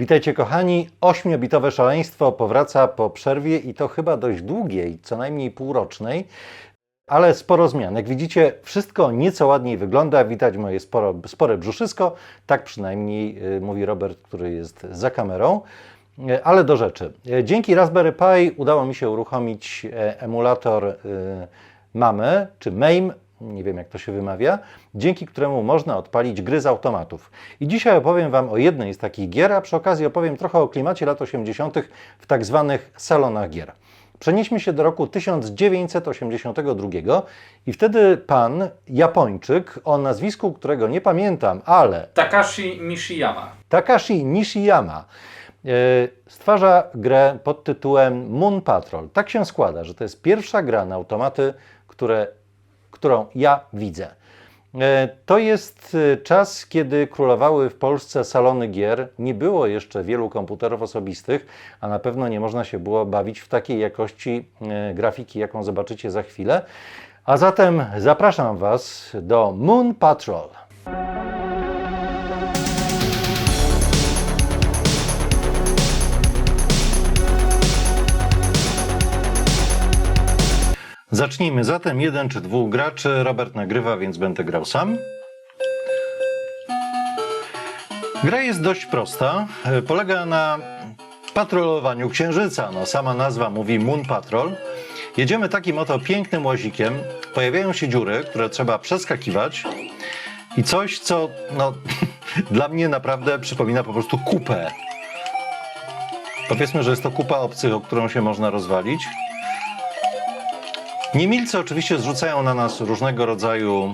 Witajcie kochani. Ośmiobitowe szaleństwo powraca po przerwie i to chyba dość długiej, co najmniej półrocznej, ale sporo zmian. Jak widzicie, wszystko nieco ładniej wygląda. Widać moje sporo, spore brzuszysko. Tak przynajmniej y, mówi Robert, który jest za kamerą. Y, Ale do rzeczy. Y, Dzięki Raspberry Pi udało mi się uruchomić emulator y, MAME, czy MAME, nie wiem jak to się wymawia, dzięki któremu można odpalić gry z automatów. I dzisiaj opowiem Wam o jednej z takich gier, a przy okazji opowiem trochę o klimacie lat 80. w tak zwanych salonach gier. Przenieśmy się do roku 1982 i wtedy pan Japończyk o nazwisku, którego nie pamiętam, ale Takashi Mishiyama. Takashi Nishiyama e, stwarza grę pod tytułem Moon Patrol. Tak się składa, że to jest pierwsza gra na automaty, które, którą ja widzę. E, To jest e, czas, kiedy królowały w Polsce salony gier. Nie było jeszcze wielu komputerów osobistych, a na pewno nie można się było bawić w takiej jakości e, grafiki, jaką zobaczycie za chwilę. A zatem zapraszam Was do Moon Patrol. Zacznijmy zatem. Jeden czy dwóch graczy. Robert nagrywa, więc będę grał sam. Gra jest dość prosta. Polega na patrolowaniu księżyca. No, sama nazwa mówi Moon Patrol. Jedziemy takim oto pięknym łazikiem. Pojawiają się dziury, które trzeba przeskakiwać. I coś, co no, dla mnie naprawdę przypomina po prostu kupę. Powiedzmy, że jest to kupa obcych, o którą się można rozwalić. Niemilcy oczywiście zrzucają na nas różnego rodzaju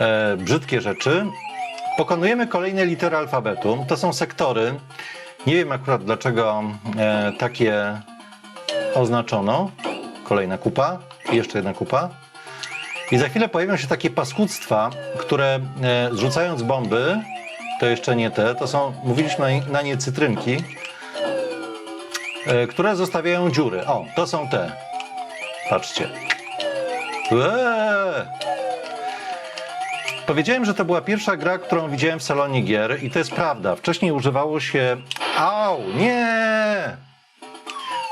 e, brzydkie rzeczy. Pokonujemy kolejne litery alfabetu. To są sektory. Nie wiem akurat dlaczego e, takie oznaczono. Kolejna kupa jeszcze jedna kupa. I za chwilę pojawią się takie paskudztwa, które e, zrzucając bomby, to jeszcze nie te, to są, mówiliśmy na, na nie cytrynki, e, które zostawiają dziury. O, to są te. Patrzcie. Eee! Powiedziałem, że to była pierwsza gra, którą widziałem w salonie gier i to jest prawda. Wcześniej używało się... Au! Nie!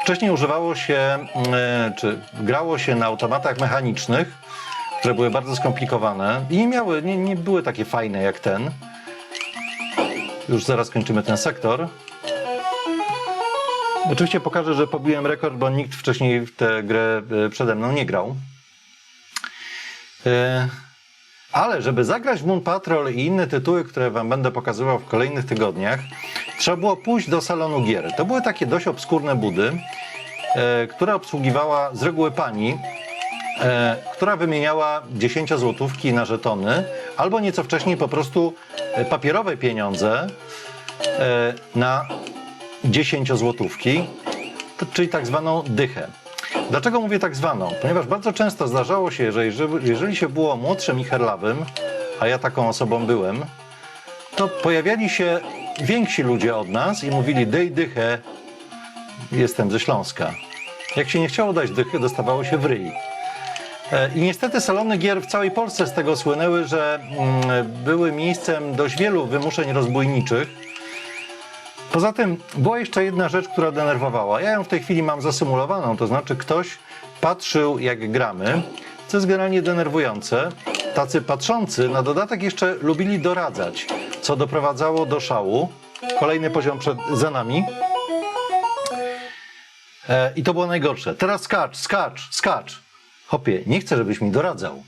Wcześniej używało się, e, czy grało się na automatach mechanicznych, które były bardzo skomplikowane i nie miały, nie, nie były takie fajne jak ten. Już zaraz kończymy ten sektor. Oczywiście pokażę, że pobiłem rekord, bo nikt wcześniej w tę grę e, przede mną nie grał. E, Ale żeby zagrać w Moon Patrol i inne tytuły, które Wam będę pokazywał w kolejnych tygodniach, trzeba było pójść do salonu gier. To były takie dość obskurne budy, e, które obsługiwała z reguły pani, która wymieniała 10 złotówki na żetony, albo nieco wcześniej po prostu papierowe pieniądze na 10 złotówki, to- czyli tak zwaną dychę. Dlaczego mówię tak zwaną? Ponieważ bardzo często zdarzało się, że jeżeli, jeżeli się było młodszym i herlawym, a ja taką osobą byłem, to pojawiali się więksi ludzie od nas i mówili dej dychę, jestem ze Śląska. Jak się nie chciało dać dychy, dostawało się w ryj. E, I niestety salony gier w całej Polsce z tego słynęły, że mm, były miejscem dość wielu wymuszeń rozbójniczych, Poza tym była jeszcze jedna rzecz, która denerwowała. Ja ją w tej chwili mam zasymulowaną, to znaczy ktoś patrzył jak gramy, co jest generalnie denerwujące. Tacy patrzący na dodatek jeszcze lubili doradzać, co doprowadzało do szału. Kolejny poziom przed, za nami. E, I to było najgorsze. Teraz skacz, skacz, skacz. Hopie, nie chcę, żebyś mi doradzał.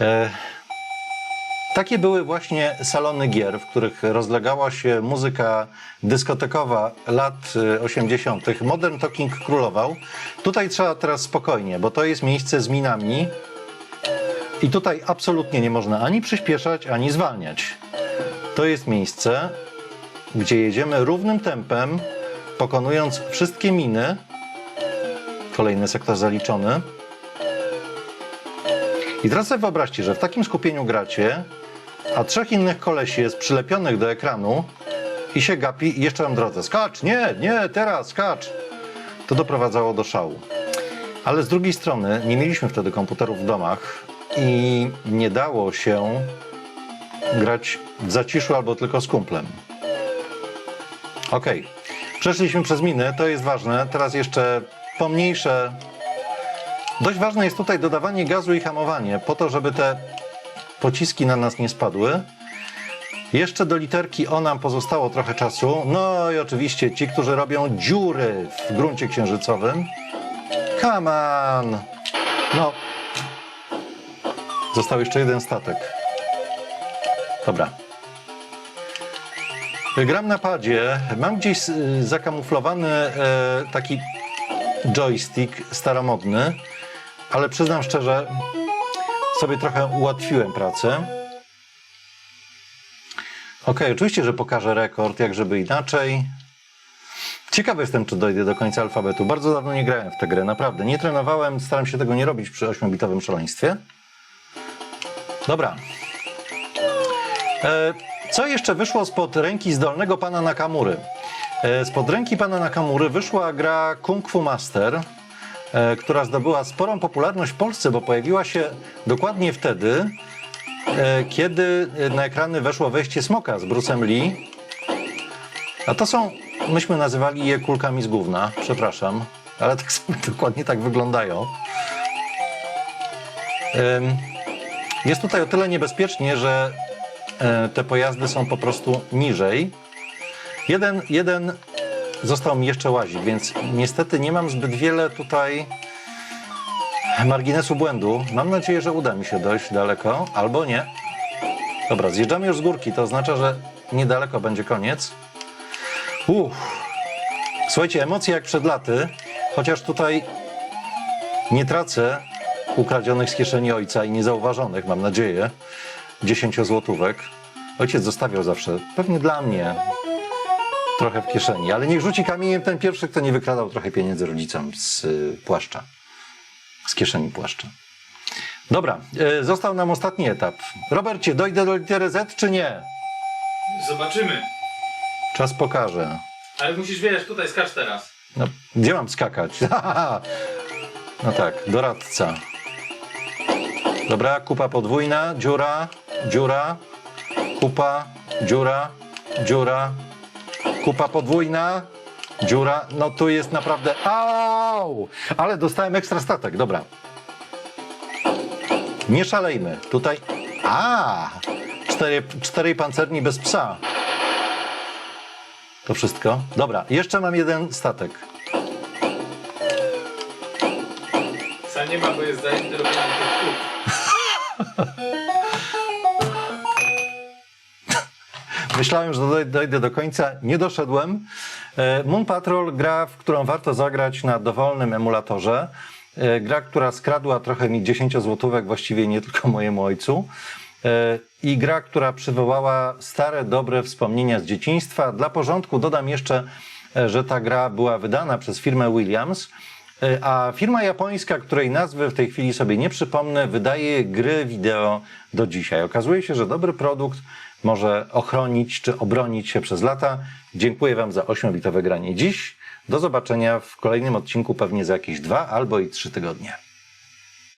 E, takie były właśnie salony gier, w których rozlegała się muzyka dyskotekowa lat y, 80. Modern Talking królował. Tutaj trzeba teraz spokojnie, bo to jest miejsce z minami i tutaj absolutnie nie można ani przyspieszać, ani zwalniać. To jest miejsce, gdzie jedziemy równym tempem, pokonując wszystkie miny. Kolejny sektor zaliczony. I teraz sobie wyobraźcie, że w takim skupieniu gracie, a trzech innych kolesi jest przylepionych do ekranu i się gapi jeszcze mam drodze. Skacz, nie, nie, teraz, skacz. To doprowadzało do szału. Ale z drugiej strony nie mieliśmy wtedy komputerów w domach i nie dało się grać w zaciszu albo tylko z kumplem. Okej, przeszliśmy przez miny, to jest ważne. Teraz jeszcze pomniejsze. Dość ważne jest tutaj dodawanie gazu i hamowanie, po to, żeby te pociski na nas nie spadły. Jeszcze do literki O nam pozostało trochę czasu. No i oczywiście ci, którzy robią dziury w gruncie księżycowym. Come on! No. Został jeszcze jeden statek. Dobra. Gram na padzie. Mam gdzieś y, zakamuflowany e, taki joystick staromodny, ale przyznam szczerze, sobie trochę ułatwiłem pracę. Okej, oczywiście, że pokażę rekord, jak żeby inaczej. Ciekawy jestem, czy dojdę do końca alfabetu. Bardzo dawno nie grałem w tę grę, naprawdę. Nie trenowałem, staram się tego nie robić przy 8-bitowym szaleństwie. Dobra. E, co jeszcze wyszło spod ręki zdolnego pana Nakamury? E, spod ręki pana Nakamury wyszła gra Kung Fu Master, która zdobyła sporą popularność w Polsce, bo pojawiła się dokładnie wtedy, e, kiedy na ekrany weszło wejście Smoka z Bruce'em Lee. A to są, myśmy nazywali je kulkami z gówna, przepraszam, ale tak samo dokładnie tak wyglądają. Jest tutaj o tyle niebezpiecznie, że e, te pojazdy są po prostu niżej. Jeden, jeden został mi jeszcze łazić, więc niestety nie mam zbyt wiele tutaj marginesu błędu. Mam nadzieję, że uda mi się dojść daleko, albo nie. Dobra, zjeżdżamy już z górki, to oznacza, że niedaleko będzie koniec. Uff. Słuchajcie, emocje jak przed laty, chociaż tutaj nie tracę ukradzionych z kieszeni ojca i niezauważonych, mam nadzieję, 10 złotówek. Ojciec zostawiał zawsze, pewnie dla mnie, trochę w kieszeni, ale niech rzuci kamieniem ten pierwszy, kto nie wykradał trochę pieniędzy rodzicom z y, płaszcza, z kieszeni płaszcza. Dobra, y, został nam ostatni etap. Robercie, dojdę do litery Z czy nie? Zobaczymy. Czas pokaże. Ale musisz, wiesz, tutaj skacz teraz. No, gdzie mam skakać? No tak, doradca. Dobra, kupa podwójna, dziura, dziura, kupa, dziura, dziura, kupa podwójna, dziura. No tu jest naprawdę. Au! Ale dostałem ekstra statek, dobra. Nie szalejmy. Tutaj. A! Cztery, czterej pancerni bez psa. To wszystko. Dobra, jeszcze mam jeden statek. Psa nie ma, bo jest zajęty robieniem tych kół. Myślałem, że doj- dojdę do końca. Nie doszedłem. E, Moon Patrol gra, w którą warto zagrać na dowolnym emulatorze. E, Gra, która skradła trochę mi 10 złotówek, właściwie nie tylko mojemu ojcu. E, I gra, która przywołała stare, dobre wspomnienia z dzieciństwa. Dla porządku dodam jeszcze, że ta gra była wydana przez firmę Williams. A firma japońska, której nazwy w tej chwili sobie nie przypomnę, wydaje gry wideo do dzisiaj. Okazuje się, że dobry produkt może ochronić czy obronić się przez lata. Dziękuję Wam za 8-bitowe granie dziś. Do zobaczenia w kolejnym odcinku, pewnie za jakieś dwa albo i trzy tygodnie.